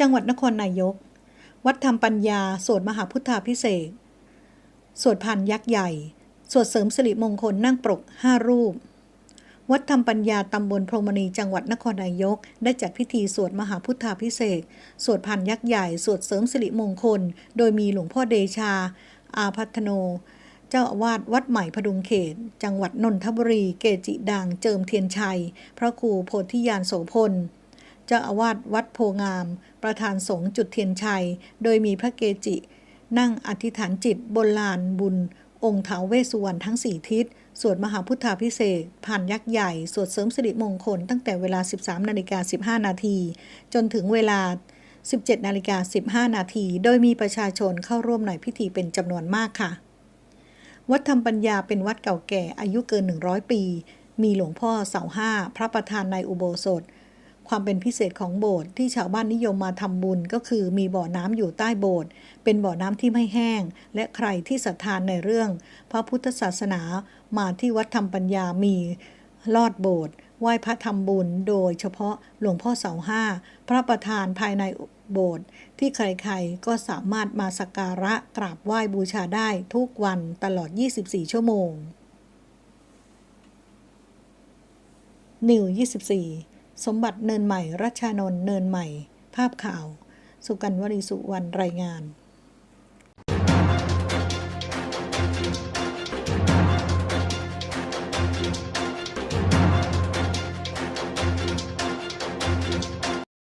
จังหวัดนครนายก วัดธรรมปัญญา สวดมหาพุทธาพิเศษ สวดพันยักษ์ใหญ่ สวดเสริมสิริมงคลนั่งปรกห้ารูป วัดธรรมปัญญาตำบลพรมณีจังหวัดนครนายก ได้จัดพิธีสวดมหาพุทธาพิเศษ สวดพันยักษ์ใหญ่ สวดเสริมสิริมงคล โดยมีหลวงพ่อเดชา อาพัฒโนเจ้าอาวาสวัดใหม่พดุงเขต จังหวัดนนทบุรี เกจิดังเจิมเทียนชัย พระครูโพธิญาณโสพล เจ้าอาวาสวัดโพงาม ประธานสงฆ์จุดเทียนชัย โดยมีพระเกจิ นั่งอธิษฐานจิตบนลานบุญ องค์ท้าวเวสุวรรณทั้งสี่ทิศ สวดมหาพุทธาพิเศษผ่านยักษ์ใหญ่ สวดเสริมสิริมงคลตั้งแต่เวลา 13นาฬิกา15 นาที จนถึงเวลา 17นาฬิกา15 นาที โดยมีประชาชนเข้าร่วมในพิธีเป็นจำนวนมากค่ะวัดธรรมปัญญาเป็นวัดเก่าแก่อายุเกิน 100 ปี มีหลวงพ่อเสาห้า พระประธานในอุโบสถ ความเป็นพิเศษของโบสถ์ที่ชาวบ้านนิยมมาทำบุญก็คือมีบ่อน้ำอยู่ใต้โบสถ์เป็นบ่อน้ำที่ไม่แห้ง และใครที่ศรัทธานในเรื่อง พระพุทธศาสนามาที่วัดธรรมปัญญามีลอดโบสถ์ไหว้พระทำบุญ โดยเฉพาะหลวงพ่อเสาห้า พระประธานภายในโบสถ์ที่ใครๆ ก็สามารถมาสักการะกราบไหว้บูชาได้ทุกวันตลอด 24 ชั่วโมงนิว24 สมบัติเนินใหม่ รัชานนท์เนินใหม่ ภาพข่าว สุกันวรีสุวรรณรายงาน